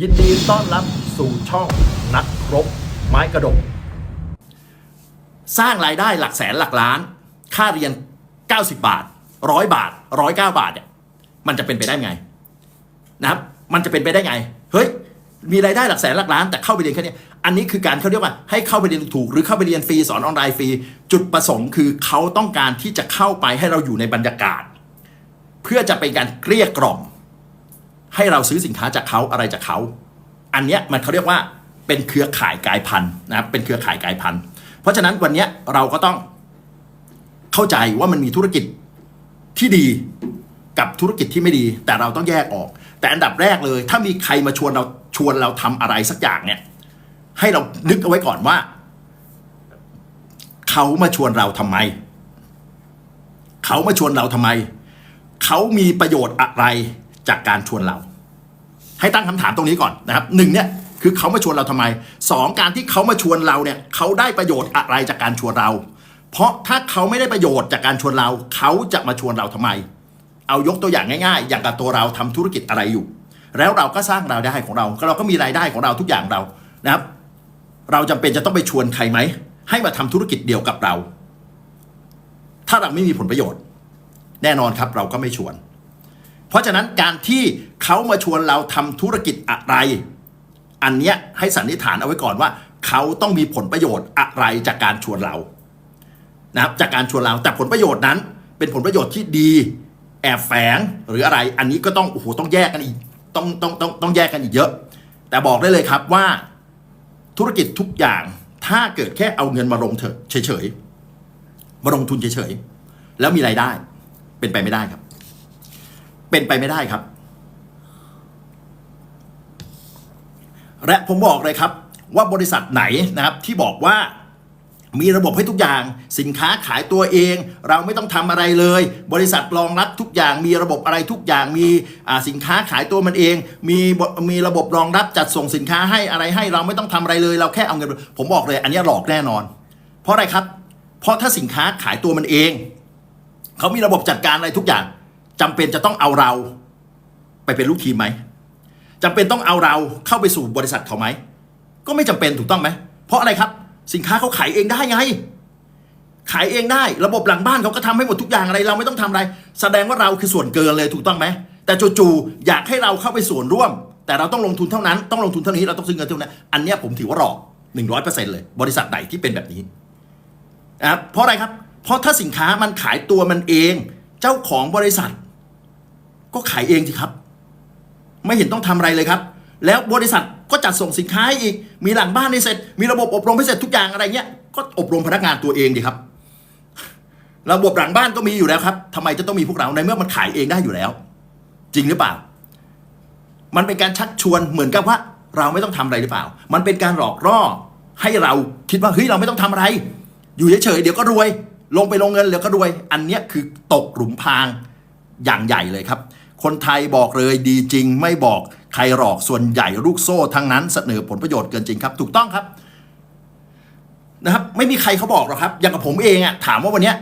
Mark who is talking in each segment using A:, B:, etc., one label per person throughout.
A: ยินดีต้อนรับสู่ช่องนักรบไม้กระดก
B: สร้างรายได้หลักแสนหลักล้าน ค่าเรียน 90 บาท 100 บาท 109 บาทเนี่ยมันจะเป็นไปได้ไงนะครับ มันจะเป็นไปได้ไง เฮ้ย มีรายได้หลักแสนหลักล้าน แต่เข้าไปเรียนแค่นี้ อันนี้คือการเขาเรียกว่าให้เข้าไปเรียนถูก หรือเข้าไปเรียนฟรีสอนออนไลน์ฟรี จุดประสงค์คือเขาต้องการที่จะเข้าไปให้เราอยู่ในบรรยากาศ เพื่อจะเป็นการเกลี้ยกล่อม ให้เราซื้อสินค้าจากเขาอะไรจากเขาอันเนี้ยมันเขาเรียกว่าเป็นเครือข่ายกายพันธุ์นะครับเป็นเครือข่ายกายพันธุ์ เพราะฉะนั้นวันเนี้ยเราก็ต้องเข้าใจว่ามันมีธุรกิจที่ดีกับธุรกิจที่ไม่ดี แต่เราต้องแยกออก แต่อันดับแรกเลย ถ้ามีใครมาชวนเราชวนเราทำอะไรสักอย่างเนี่ยให้เรานึกเอาไว้ก่อนว่า เขามาชวนเราทำไม เขามาชวนเราทำไม เขามีประโยชน์อะไร จากการชวนเรา ให้ตั้งคำถามตรงนี้ก่อนนะครับหนึ่งเนี่ยคือเขามาชวนเราทำไมสองการที่เขามาชวนเราเนี่ยเขาได้ประโยชน์อะไรจากการชวนเรา เพราะถ้าเขาไม่ได้ประโยชน์จากการชวนเรา เขาจะมาชวนเราทำไม เอายกตัวอย่างง่ายๆ อย่างกับตัวเราทำธุรกิจอะไรอยู่ แล้วเราก็สร้างรายได้ของเราเราก็มีรายได้ของเราทุกอย่างเรานะครับ เราจำเป็นจะต้องไปชวนใครไหมให้มาทำธุรกิจเดียวกับเรา ถ้าเราไม่มีผลประโยชน์ แน่นอนครับเราก็ไม่ชวน เพราะฉะนั้นการที่เขามาชวนเราทำธุรกิจอะไร อันเนี้ยให้สันนิษฐานเอาไว้ก่อนว่า เขาต้องมีผลประโยชน์อะไรจากการชวนเรานะครับจากการชวนเราแต่ผลประโยชน์นั้น เป็นผลประโยชน์ที่ดี แอบแฝงหรืออะไร อันนี้ก็ต้องโอ้โหต้องแยกกันอีกต้องต้องต้องต้องแยกกันอีกเยอะ แต่บอกได้เลยครับว่าธุรกิจทุกอย่างถ้าเกิดแค่เอาเงินมาลงเถอะเฉยๆมาลงทุนเฉยๆแล้วมีรายได้เป็นไปไม่ได้ครับ เป็นไปไม่ได้ครับ และผมบอกเลยครับว่าบริษัทไหนนะครับที่บอกว่ามีระบบให้ทุกอย่าง สินค้าขายตัวเอง เราไม่ต้องทำอะไรเลย บริษัทรองรับทุกอย่าง มีระบบอะไรทุกอย่างมีอ่าสินค้าขายตัวมันเอง มีบมีระบบรองรับจัดส่งสินค้าให้อะไรให้เราไม่ต้องทำอะไรเลย เราแค่เอาเงิน ผมบอกเลย อันนี้หลอกแน่นอน เพราะอะไรครับ เพราะถ้าสินค้าขายตัวมันเองเขามีระบบจัดการอะไรทุกอย่าง จำเป็นจะต้องเอาเราไปเป็นลูกทีมไหมจำเป็นต้องเอาเราเข้าไปสู่บริษัทเขาไหมก็ไม่จำเป็นถูกต้องไหมเพราะอะไรครับ สินค้าเขาขายเองได้ไงขายเองได้ ระบบหลังบ้านเขาก็ทำให้หมดทุกอย่างอะไร เราไม่ต้องทำอะไร แสดงว่าเราคือส่วนเกินเลยถูกต้องไหมแต่จู่ๆอยากให้เราเข้าไปส่วนร่วม แต่เราต้องลงทุนเท่านั้น ต้องลงทุนเท่านี้เราต้องซื้อเงินเท่านั้นอันนี้ผมถือว่าหลอกหนึ่งร้อยเปอร์เซ็นต์เลย บริษัทไหนที่เป็นแบบนี้นะครับเพราะอะไรครับ เพราะถ้าสินค้ามันขายตัวมันเอง เจ้าของบริษัท ก็ขายเองสิครับ ไม่เห็นต้องทำอะไรเลยครับ แล้วบริษัทก็จัดส่งสินค้าให้อีก มีหลังบ้านให้เสร็จ มีระบบอบรมให้เสร็จทุกอย่างอะไรเงี้ย ก็อบรมพนักงานตัวเองดีครับ ระบบหลังบ้านก็มีอยู่แล้วครับทำไมจะต้องมีพวกเราในเมื่อมันขายเองได้อยู่แล้ว จริงหรือเปล่า มันเป็นการชักชวนเหมือนกับว่า เราไม่ต้องทำอะไรหรือเปล่า มันเป็นการหลอกล่อให้เราคิดว่าเฮ้ยเราไม่ต้องทำอะไร อยู่เฉยๆเดี๋ยวก็รวย ลงไปลงเงินเดี๋ยวก็รวย อันเนี้ยคือตกหลุมพรางอย่างใหญ่เลยครับ คนไทยบอกเลยดีจริงไม่บอกใครหลอกส่วนใหญ่ลูกโซ่ทั้งนั้นเสนอผลประโยชน์เกินจริงครับ ถูกต้องครับนะครับไม่มีใครเขาบอกหรอกครับอย่างกับผมเองอะถามว่าวันเนี้ย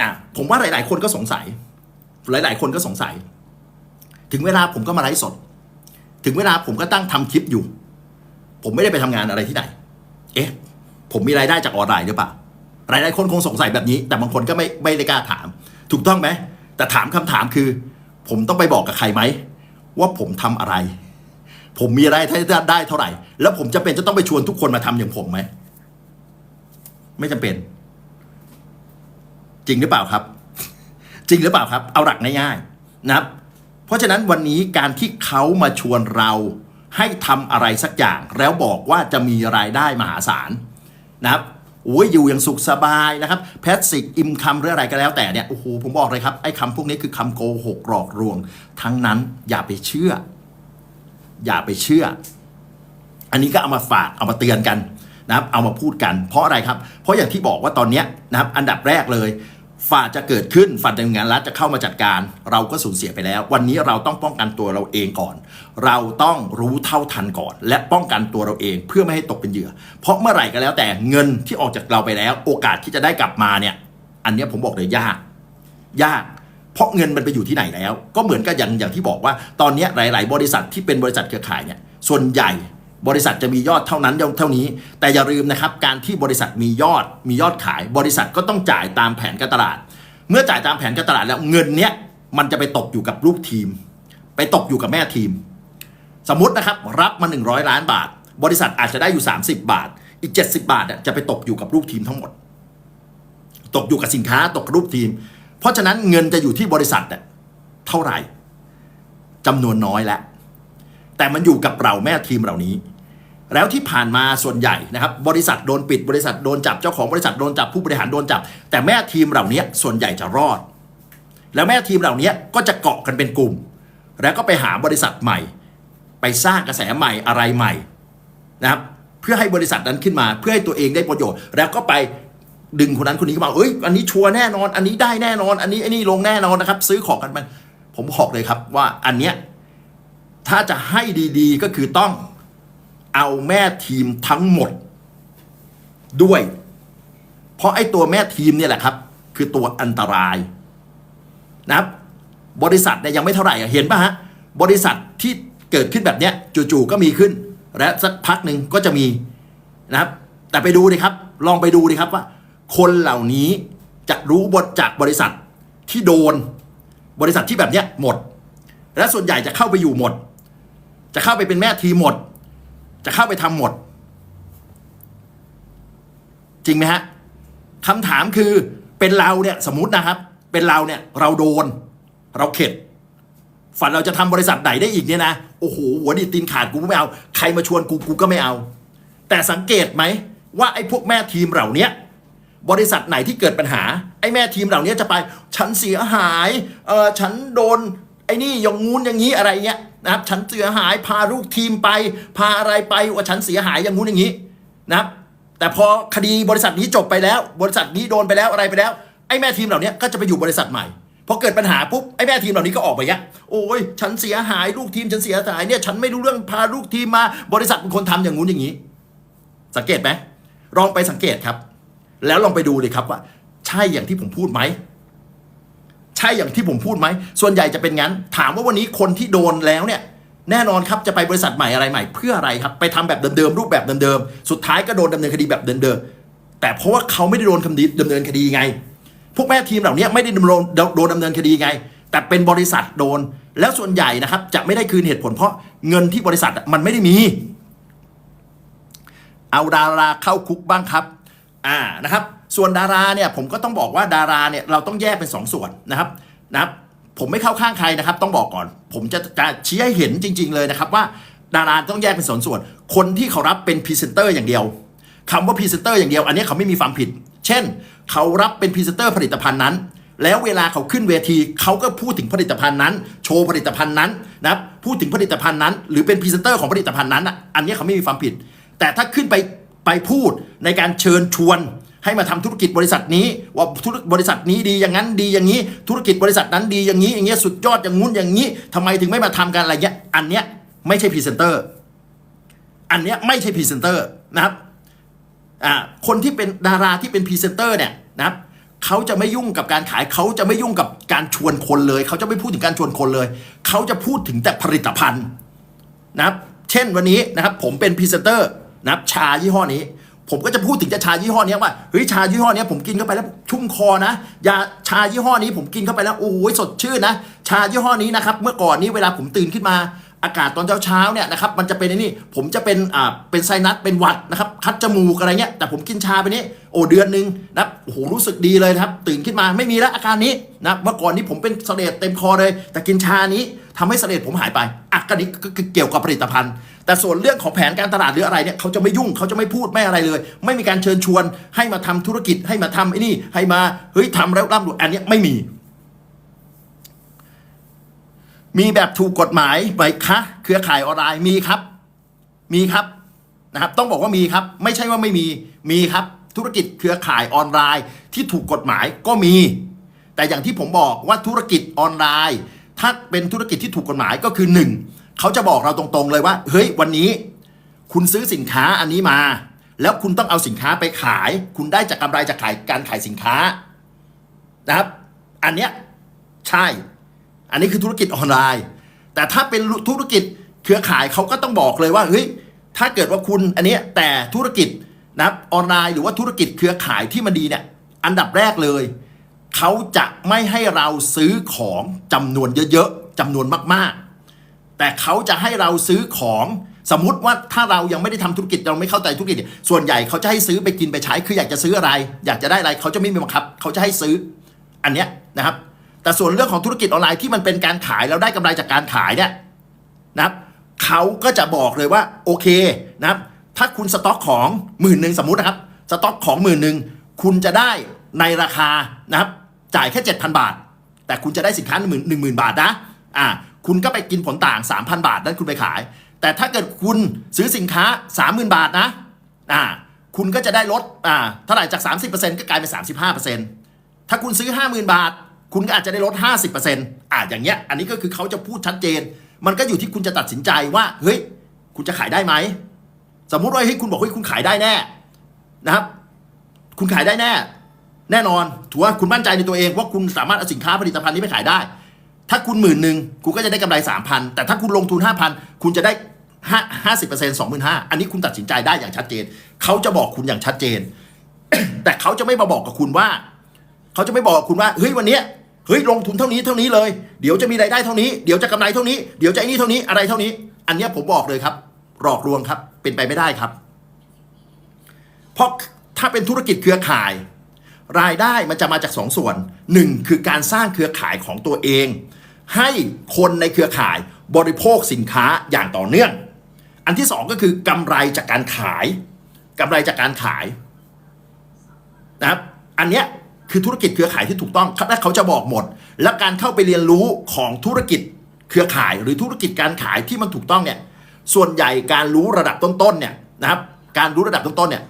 B: อะผมว่าหลาย ๆ คนก็สงสัย หลาย ๆ คนก็สงสัย ถึงเวลาผมก็มาไลฟ์สด ถึงเวลาผมก็ตั้งทำคลิปอยู่ ผมไม่ได้ไปทำงานอะไรที่ไหน เอ๊ะ ผมมีรายได้จากออนไลน์หรือเปล่า หลายๆคนคงสงสัยแบบนี้ แต่บางคนก็ไม่ไม่ได้กล้าถาม ถูกต้องไหมแต่ถามคำถามคือ ผมต้องไปบอกกับใครไหมว่าผมทำอะไร ผมมีรายได้ได้เท่าไหร่ แล้วผมจะเป็นจะต้องไปชวนทุกคนมาทำอย่างผมไหมไม่จำเป็น จริงหรือเปล่าครับ จริงหรือเปล่าครับ เอาหลักง่ายๆนะครับ เพราะฉะนั้นวันนี้การที่เขามาชวนเราให้ทำอะไรสักอย่าง แล้วบอกว่าจะมีรายได้มหาศาลนะครับ โอ้ยอยู่อย่างสุขสบายนะครับแพสซิกอิมคัมหรืออะไรก็แล้วแต่เนี่ยโอ้โหผมบอกเลยครับไอ้คำพวกนี้คือคำโกหกหลอกลวง ทั้งนั้นอย่าไปเชื่อ อย่าไปเชื่อ อันนี้ก็เอามาฝากเอามาเตือนกันนะครับเอามาพูดกัน เพราะอะไรครับ เพราะอย่างที่บอกว่าตอนนี้นะครับอันดับแรกเลย ฝ่าจะเกิดขึ้นฝ่าหน่วยงานรัฐจะเข้ามาจัดการ เราก็สูญเสียไปแล้ว วันนี้เราต้องป้องกันตัวเราเองก่อน เราต้องรู้เท่าทันก่อน และป้องกันตัวเราเองเพื่อไม่ให้ตกเป็นเหยื่อ เพราะเมื่อไหร่ก็แล้วแต่เงินที่ออกจากเราไปแล้ว โอกาสที่จะได้กลับมาเนี่ย อันนี้ผมบอกเลยยาก ยาก เพราะเงินมันไปอยู่ที่ไหนแล้ว ก็เหมือนกับอย่างอย่างที่บอกว่า ตอนนี้ยหลาย ๆ บริษัทที่เป็นบริษัทเครือข่ายเนี่ยส่วนใหญ่ บริษัทจะมียอดเท่านั้นเท่านี้ แต่อย่าลืมนะครับการที่บริษัทมียอดมียอดขาย บริษัทก็ต้องจ่ายตามแผนการตลาด เมื่อจ่ายตามแผนการตลาดแล้วเงินเนี้ยมันจะไปตกอยู่กับลูกทีม ไปตกอยู่กับแม่ทีม สมมตินะครับรับมา 100 ล้านบาท บริษัทอาจจะได้อยู่ 30 บาท อีก 70 บาทจะไปตกอยู่กับลูกทีมทั้งหมด ตกอยู่กับสินค้าตกกับลูกทีม เพราะฉะนั้นเงินจะอยู่ที่บริษัทเท่าไหร่จำนวนน้อยแล้ว แต่มันอยู่กับเราแม่ทีมเหล่านี้ แล้วที่ผ่านมาส่วนใหญ่นะครับ บริษัทโดนปิดบริษัทโดนจับเจ้าของบริษัทโดนจับผู้บริหารโดนจับ แต่แม่ทีมเหล่านี้ส่วนใหญ่จะรอด แล้วแม่ทีมเหล่านี้ก็จะเกาะกันเป็นกลุ่ม แล้วก็ไปหาบริษัทใหม่ ไปสร้างกระแสใหม่อะไรใหม่นะครับเพื่อให้บริษัทนั้นขึ้นมา เพื่อให้ตัวเองได้ประโยชน์ แล้วก็ไปดึงคนนั้นคนนี้เข้ามาเอ้ย อันนี้ชัวร์แน่นอน อันนี้ได้แน่นอน อันนี้ไอ้นี่ลงแน่นอนนะครับ ซื้อของกันไปผมบอกเลยครับว่าอันเนี้ย ถ้าจะให้ดีๆก็คือต้องเอาแม่ทีมทั้งหมด ด้วย เพราะไอ้ตัวแม่ทีมเนี่ยแหละครับ คือตัวอันตรายนะครับ บริษัทเนี่ยยังไม่เท่าไหร่เห็นป่ะฮะบริษัทที่เกิดขึ้นแบบเนี้ยจู่ๆก็มีขึ้น และสักพักหนึ่งก็จะมีนะครับ แต่ไปดูดิครับ ลองไปดูดิครับว่า คนเหล่านี้จะรู้บทจากบริษัทที่โดน บริษัทที่แบบเนี้ยหมด และส่วนใหญ่จะเข้าไปอยู่หมด จะเข้าไปเป็นแม่ทีหมด จะเข้าไปทำหมด จริงไหมฮะคำถามคือเป็นเราเนี่ยสมมตินะครับ เป็นเราเนี่ยเราโดน เราเข็ด ฝันเราจะทำบริษัทไหนได้อีกเนี่ยนะโอ้โหหัวดีตีนขาดกูไม่เอา ใครมาชวนกูกูก็ไม่เอา แต่สังเกตไหมว่าไอ้พวกแม่ทีมเหล่านี้บริษัทไหนที่เกิดปัญหา ไอ้แม่ทีมเหล่านี้จะไป ฉันเสียหายเออฉันโดนไอ้นี่อย่างงู้นอย่างนี้อะไรเงี้ย นะครับ ฉันเสียหายพาลูกทีมไป พาอะไรไปว่าฉันเสียหายอย่างงู้นอย่างนี้นะครับแต่พอคดีบริษัทนี้จบไปแล้ว บริษัทนี้โดนไปแล้วอะไรไปแล้วไอ้แม่ทีมเหล่านี้ก็จะไปอยู่บริษัทใหม่พอเกิดปัญหาปุ๊บไอ้แม่ทีมเหล่านี้ก็ออกไปยะโอ้ยฉันเสียหายลูกทีมฉันเสียหายเนี่ยฉันไม่รู้เรื่องพาลูกทีมมา บริษัทเป็นคนทำอย่างงู้นอย่างนี้ สังเกตไหมลองไปสังเกตครับ แล้วลองไปดูเลยครับว่า ใช่อย่างที่ผมพูดไหม ช่อย่างที่ผมพูดไหม ส่วนใหญ่จะเป็นงั้น ถามว่าวันนี้คนที่โดนแล้วเนี่ย แน่นอนครับจะไปบริษัทใหม่อะไรใหม่ เพื่ออะไรครับ ไปทำแบบเดิมๆรูปแบบเดิมๆสุดท้ายก็โดนดำเนินคดีแบบเดิมๆแต่เพราะว่าเขาไม่ได้โดนคดีดำเนินคดีไง พวกแม่ทีมเหล่านี้ไม่ได้ดนโดนดำเนินคดีไง แต่เป็นบริษัทโดน แล้วส่วนใหญ่นะครับ จะไม่ได้คืนเหตุผลเพราะเงินที่บริษัทมันไม่ได้มี เอาดาราเข้าคุกบ้างครับ อ่านะครับ ส่วนดาราเนี่ยผมก็ต้องบอกว่าดาราเนี่ยเราต้องแยกเป็นสองส่วนนะครับนะครับ ผมไม่เข้าข้างใครนะครับ ต้องบอกก่อน ผมจะจะชี้ให้เห็นจริง ๆ เลยนะครับว่าดาราต้องแยกเป็นสองส่วน คนที่เขารับเป็นพรีเซนเตอร์อย่างเดียวคำว่าพรีเซนเตอร์อย่างเดียว อันนี้เขาไม่มีความผิด เช่น เขารับเป็นพรีเซนเตอร์ผลิตภัณฑ์นั้น แล้วเวลาเขาขึ้นเวที เขาก็พูดถึงผลิตภัณฑ์นั้น โชว์ผลิตภัณฑ์นั้นนะครับพูดถึงผลิตภัณฑ์นั้น หรือเป็นพรีเซนเตอร์ของผลิตภัณฑ์นั้นอะอันนี้เขาไม่มีความผิด แต่ถ้าขึ้นไป ไปพูดในการเชิญชวนให้มาทำธุรกิจบริษัทนี้ ว่าธุรบริษัทนี้ดีอย่างนั้นดีอย่างนี้ ธุรกิจบริษัทนั้นดีอย่างนี้อย่างเงี้ยสุดยอดอย่างงู้นอย่างนี้ทำไมถึงไม่มาทำกันอะไรเงี้ยอันเนี้ยไม่ใช่พรีเซนเตอร์อันเนี้ยไม่ใช่พรีเซนเตอร์นะครับอ่าคนที่เป็นดาราที่เป็นพรีเซนเตอร์เนี่ยนะครับเขาจะไม่ยุ่งกับการขายเขาจะไม่ยุ่งกับการชวนคนเลย เขาจะไม่พูดถึงการชวนคนเลย เขาจะพูดถึงแต่ผลิตภัณฑ์นะครับ เช่นวันนี้นะครับผมเป็นพรีเซนเตอร์ นับชายี่ห้อนี้ ผมก็จะพูดถึงจะชายี่ห้อนี้ว่าเฮ้ยชายี่ห้อนี้ผมกินเข้าไปแล้วชุ่มคอนะยาชายี่ห้อนี้ผมกินเข้าไปแล้วโอ้ยสดชื่นนะชายี่ห้อนี้นะครับเมื่อก่อนนี้เวลาผมตื่นขึ้นมาอากาศตอนเช้าๆเนี่ยนะครับมันจะเป็นนี่ผมจะเป็นอ่าเป็นไซนัสเป็นหวัดนะครับคัดจมูกอะไรเงี้ยแต่ผมกินชาไปนี้โอ้เดือนหนึ่งนะโอ้โหรู้สึกดีเลยครับ ตื่นขึ้นมาไม่มีแล้วอาการนี้นะเมื่อก่อนนี้ผมเป็นเสลดเต็มคอเลย แต่กินชานี้ทำให้เสลดผมหายไปอะก็นี้ก็เกี่ยวกับผลิตภัณฑ์ แต่ส่วนเรื่องของแผนการตลาดหรืออะไรเนี่ยเขาจะไม่ยุ่งเขาจะไม่พูดไม่อะไรเลย ไม่มีการเชิญชวน ให้มาทำธุรกิจให้มาทำไอ้นี่ ให้มาเฮ้ยทำแล้วร่ำรวยอันนี้ไม่มี มีแบบถูกกฎหมายไหมคะเครือข่ายออนไลน์มีครับ มีครับนะครับ ต้องบอกว่ามีครับ ไม่ใช่ว่าไม่มีมีครับ ธุรกิจเครือข่ายออนไลน์ ที่ถูกกฎหมายก็มี แต่อย่างที่ผมบอกว่าธุรกิจออนไลน์ ถ้าเป็นธุรกิจที่ถูกกฎหมายก็คือหนึ่ง เขาจะบอกเราตรงๆเลยว่า เฮ้ยวันนี้ คุณซื้อสินค้าอันนี้มา แล้วคุณต้องเอาสินค้าไปขาย คุณได้จากกำไรจากขายการขายสินค้านะครับ อันเนี้ยใช่ อันนี้คือธุรกิจออนไลน์ แต่ถ้าเป็นธุรกิจเครือข่ายเขาก็ต้องบอกเลยว่าเฮ้ยถ้าเกิดว่าคุณอันเนี้ยแต่ธุรกิจนะออนไลน์หรือว่าธุรกิจเครือข่ายที่มันดีเนี่ยอันดับแรกเลย เขาจะไม่ให้เราซื้อของจำนวนเยอะๆจำนวนมากๆ แต่เขาจะให้เราซื้อของสมมติว่าถ้าเรายังไม่ได้ทำธุรกิจเราไม่เข้าใจธุรกิจ ส่วนใหญ่เขาจะให้ซื้อไปกินไปใช้ คืออยากจะซื้ออะไร อยากจะได้อะไรเขาจะไม่มีบังคับ เขาจะให้ซื้ออันเนี้ยนะครับ แต่ส่วนเรื่องของธุรกิจออนไลน์ที่มันเป็นการขายแล้วได้กำไรจากการขายเนี่ยนะครับเขาก็จะบอกเลยว่าโอเคนะครับ ถ้าคุณสต็อกของหมื่นหนึ่งสมมตินะครับ สต็อกของหมื่นหนึ่งคุณจะได้ในราคานะครับ จ่ายแค่ 7,000 บาท แต่คุณจะได้สินค้าหนึ่งหมื่นหนึ่งหมื่นบาทนะอ่า คุณก็ไปกินผลต่าง 3,000 บาทนั่นคุณไปขาย แต่ถ้าเกิดคุณซื้อสินค้า 30,000 บาทนะอ่าคุณก็จะได้ลดอ่าเท่าไหร่จาก 30%ก็กลายเป็น 35%ถ้าคุณซื้อ 50,000 บาท คุณก็อาจจะได้ลด 50%อ่าอย่างเงี้ยอันนี้ก็คือเขาจะพูดชัดเจน มันก็อยู่ที่คุณจะตัดสินใจว่าเฮ้ยคุณจะขายได้ไหมสมมุติว่าเฮ้ยคุณบอกเฮ้ยคุณขายได้แน่นะครับ คุณขายได้แน่ แน่นอนถือว่าคุณมั่นใจในตัวเองว่าคุณสามารถเอาสินค้าผลิตภัณฑ์นี้ไปขายได้ ถ้าคุณหมื่นหนึ่งคุณก็จะได้กำไรสามพันแต่ถ้าคุณลงทุนห้าพันคุณจะได้ห้าห้าสิบเปอร์เซ็นต์สองหมื่นห้าอันนี้คุณตัดสินใจได้อย่างชัดเจน เขาจะบอกคุณอย่างชัดเจน แต่เขาจะไม่มาบอกกับคุณว่า เขาจะไม่บอกกับคุณว่า เฮ้ยวันเนี้ยเฮ้ยลงทุนเท่านี้เท่านี้เลย เดี๋ยวจะมีรายได้เท่านี้ เดี๋ยวจะกำไรเท่านี้ เดี๋ยวจะไอ้นี่เท่านี้ อะไรเท่านี้ อันเนี้ยผมบอกเลยครับ หลอกลวงครับ เป็นไปไม่ได้ครับ เพราะถ้าเป็นธุรกิจเครือข่าย รายได้มันจะมาจากสองส่วนหนึ่งคือการสร้างเครือข่ายของตัวเอง ให้คนในเครือข่ายบริโภคสินค้าอย่างต่อเนื่อง อันที่สองก็คือกำไรจากการขายกำไรจากการขายนะครับอันเนี้ยคือธุรกิจเครือข่ายที่ถูกต้องและเขาจะบอกหมด และการเข้าไปเรียนรู้ของธุรกิจเครือข่าย หรือธุรกิจการขายที่มันถูกต้องเนี่ยส่วนใหญ่การรู้ระดับต้นๆเนี่ยนะครับการรู้ระดับต้นๆเนี่ย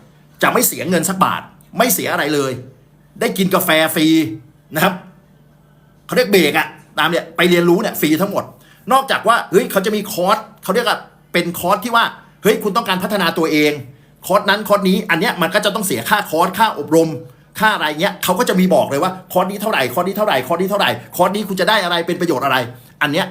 B: จะไม่เสียเงินสักบาท ไม่เสียอะไรเลย ได้กินกาแฟฟรีนะครับเขาเรียกเบรกอะ ตามเนี่ยไปเรียนรู้เนี่ยฟรีทั้งหมด นอกจากว่าเฮ้ยเขาจะมีคอร์สเขาเรียกว่าเป็นคอร์สที่ว่าเฮ้ยคุณต้องการพัฒนาตัวเองคอร์สนั้นคอร์สนี้อันเนี้ยมันก็จะต้องเสียค่าคอร์สค่าอบรม ค่าอะไรเงี้ยเขาก็จะมีบอกเลยว่าคอร์สนี้เท่าไหร่คอร์สนี้เท่าไหร่คอร์สนี้เท่าไหร่คอร์สนี้คุณจะได้อะไรเป็นประโยชน์อะไร อันเนี้ย